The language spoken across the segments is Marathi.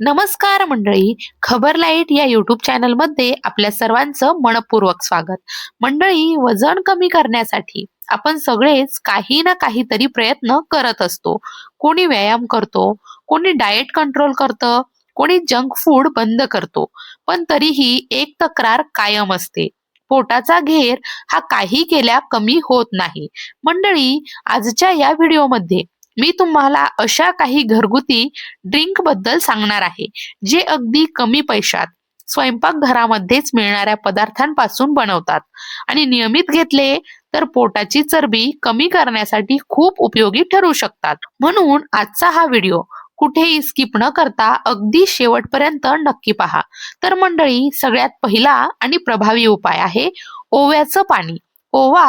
नमस्कार मंडळी खबर लाइट या युट्यूब चॅनलमध्ये आपल्या सर्वांचं मनपूर्वक स्वागत. मंडळी वजन कमी करण्यासाठी आपण सगळेच काही ना काहीतरी प्रयत्न करत असतो. कोणी व्यायाम करतो कोणी डाएट कंट्रोल करतं कोणी जंक फूड बंद करतो. पण तरीही एक तक्रार कायम असते. पोटाचा घेर हा काही केल्या कमी होत नाही. मंडळी आजच्या या व्हिडिओमध्ये मी तुम्हाला अशा काही घरगुती ड्रिंकबद्दल सांगणार आहे जे अगदी कमी पैशात स्वयंपाकघरामध्येच मिळणाऱ्या पदार्थांपासून बनवतात. आणि नियमित घेतले तर पोटाची चरबी कमी करण्यासाठी खूप उपयोगी ठरू शकतात. म्हणून आजचा हा व्हिडिओ कुठेही स्किप न करता अगदी शेवटपर्यंत नक्की पहा. तर मंडळी सगळ्यात पहिला आणि प्रभावी उपाय आहे ओव्याचं पाणी. ओवा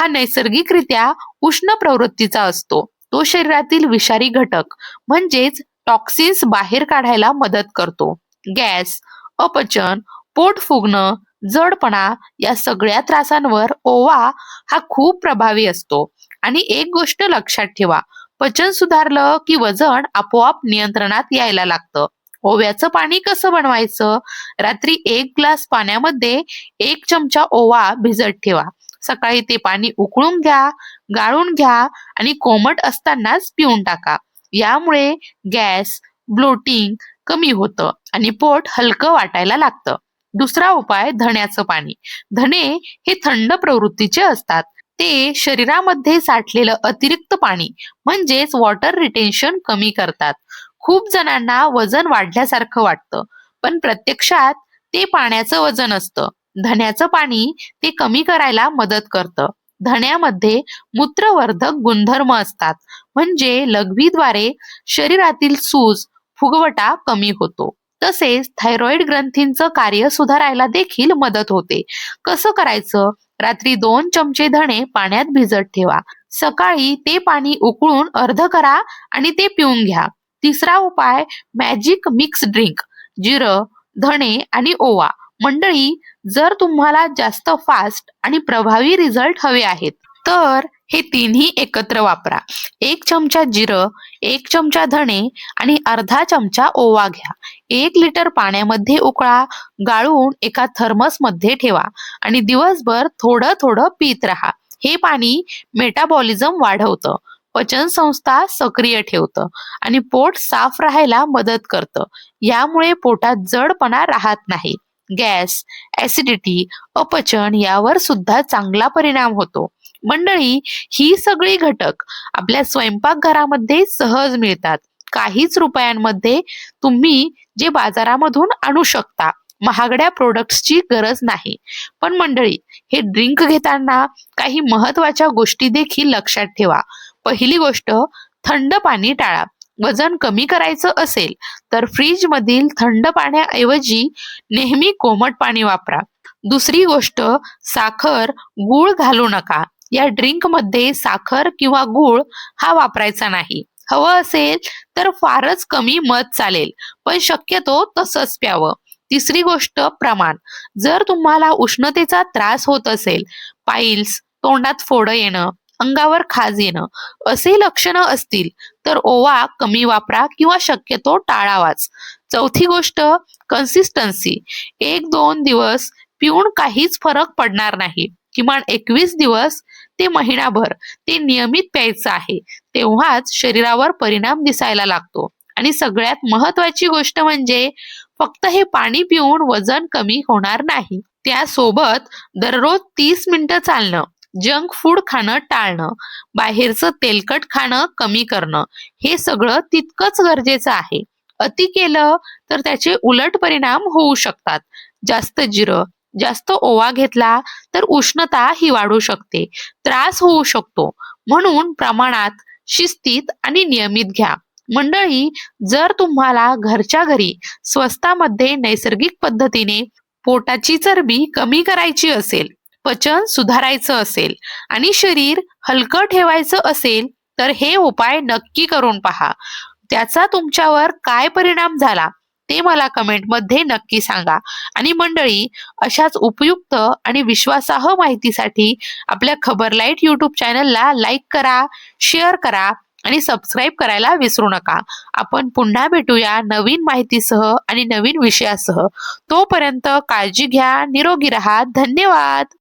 हा नैसर्गिकरित्या उष्ण प्रवृत्तीचा असतो. तो शरीरातील विषारी घटक म्हणजेच टॉक्सिन्स बाहेर काढायला मदत करतो. गॅस अपचन पोट फुगणं जडपणा या सगळ्या त्रासांवर ओवा हा खूप प्रभावी असतो. आणि एक गोष्ट लक्षात ठेवा पचन सुधारलं की वजन आपोआप नियंत्रणात यायला लागतं. ओव्याचं पाणी कसं बनवायचं? रात्री एक ग्लास पाण्यामध्ये एक चमचा ओवा भिजत ठेवा. सकाळी ते पाणी उकळून घ्या गाळून घ्या आणि कोमट असतानाच पिऊन टाका. यामुळे गॅस ब्लोटिंग कमी होतं आणि पोट हलकं वाटायला लागतं. दुसरा उपाय धण्याचं पाणी. धणे हे थंड प्रवृत्तीचे असतात. ते शरीरामध्ये साठलेलं अतिरिक्त पाणी म्हणजेच वॉटर रिटेन्शन कमी करतात. खूप जणांना वजन वाढल्यासारखं वाटतं पण प्रत्यक्षात ते पाण्याचं वजन असतं. धण्याचं पाणी ते कमी करायला मदत करतं. धण्यामध्ये मूत्रवर्धक गुणधर्म असतात. म्हणजे लघवीद्वारे शरीरातील सूज फुगवटा कमी होतो. तसेच थायरॉइड ग्रंथींचं कार्य सुधारायला देखील मदत होते. कसं करायचं? रात्री दोन चमचे धणे पाण्यात भिजत ठेवा. सकाळी ते पाणी उकळून अर्ध करा आणि ते पिऊन घ्या. तिसरा उपाय मॅजिक मिक्स ड्रिंक जिरं धणे आणि ओवा. मंडळी जर तुम्हाला जास्त फास्ट आणि प्रभावी रिझल्ट हवे आहेत तर हे तिन्ही एकत्र वापरा. एक चमचा जिरं एक चमचा धणे आणि अर्धा चमचा ओवा घ्या. एक लिटर पाण्यामध्ये उकळा गाळून एका थर्मसमध्ये ठेवा आणि दिवसभर थोडं थोडं पित राहा. हे पाणी मेटाबॉलिझम वाढवतं पचन संस्था सक्रिय ठेवतं आणि पोट साफ राहायला मदत करतं. यामुळे पोटात जडपणा राहत नाही. गॅस ऍसिडिटी अपचन यावर सुद्धा चांगला परिणाम होतो. मंडळी ही सगळी घटक आपल्या स्वयंपाकघरामध्ये सहज मिळतात. काहीच रुपयांमध्ये तुम्ही जे बाजारामधून आणू शकता महागड्या प्रोडक्ट्सची गरज नाही. पण मंडळी हे ड्रिंक घेताना काही महत्त्वाच्या गोष्टी देखील लक्षात ठेवा. पहिली गोष्ट थंड पाणी टाळा. वजन कमी करायचं असेल तर फ्रीज मधील थंड पाण्याऐवजी नेहमी कोमट पाणी वापरा. दुसरी गोष्ट साखर गूळ घालू नका. या ड्रिंकमध्ये साखर किंवा गूळ हा वापरायचा नाही. हवं असेल तर फारच कमी मध चालेल पण शक्यतो तसंच प्यावं. तिसरी गोष्ट प्रमाण. जर तुम्हाला उष्णतेचा त्रास होत असेल पाईल्स तोंडात फोड येणं अंगावर खाज येणं. असे लक्षणं असतील तर ओवा कमी वापरा किंवा शक्यतो टाळावाच चौथी गोष्ट कन्सिस्टन्सी एक दोन दिवस पिऊन काहीच फरक पडणार नाही. किमान एकवीस दिवस ते महिनाभर ते नियमित प्यायचं आहे. तेव्हाच शरीरावर परिणाम दिसायला लागतो. आणि सगळ्यात महत्वाची गोष्ट म्हणजे फक्त हे पाणी पिऊन वजन कमी होणार नाही. त्यासोबत दररोज तीस मिनिटं चालणं. जंक फूड खाणं टाळणं बाहेरचं तेलकट खाणं कमी करणं हे सगळं तितकंच गरजेचं आहे. अति केलं तर त्याचे उलट परिणाम होऊ शकतात. जास्त जिरं जास्त ओवा घेतला तर उष्णता ही वाढू शकते त्रास होऊ शकतो. म्हणून प्रमाणात शिस्तीत आणि नियमित घ्या. मंडळी जर तुम्हाला घरच्या घरी स्वस्तामध्ये नैसर्गिक पद्धतीने पोटाची चरबी कमी करायची असेल पचन सुधारायचं असेल आणि शरीर हलकं ठेवायचं असेल तर हे उपाय नक्की करून पहा. त्याचा तुमच्यावर काय परिणाम झाला ते मला कमेंटमध्ये नक्की सांगा. आणि मंडळी अशाच उपयुक्त आणि विश्वासार्ह माहितीसाठी आपल्या खबर लाइट यूट्यूब चॅनलला लाईक करा शेअर करा आणि सबस्क्राईब करायला विसरू नका. आपण पुन्हा भेटूया नवीन माहितीसह आणि नवीन विषयासह. तोपर्यंत काळजी घ्या निरोगी राहा. धन्यवाद!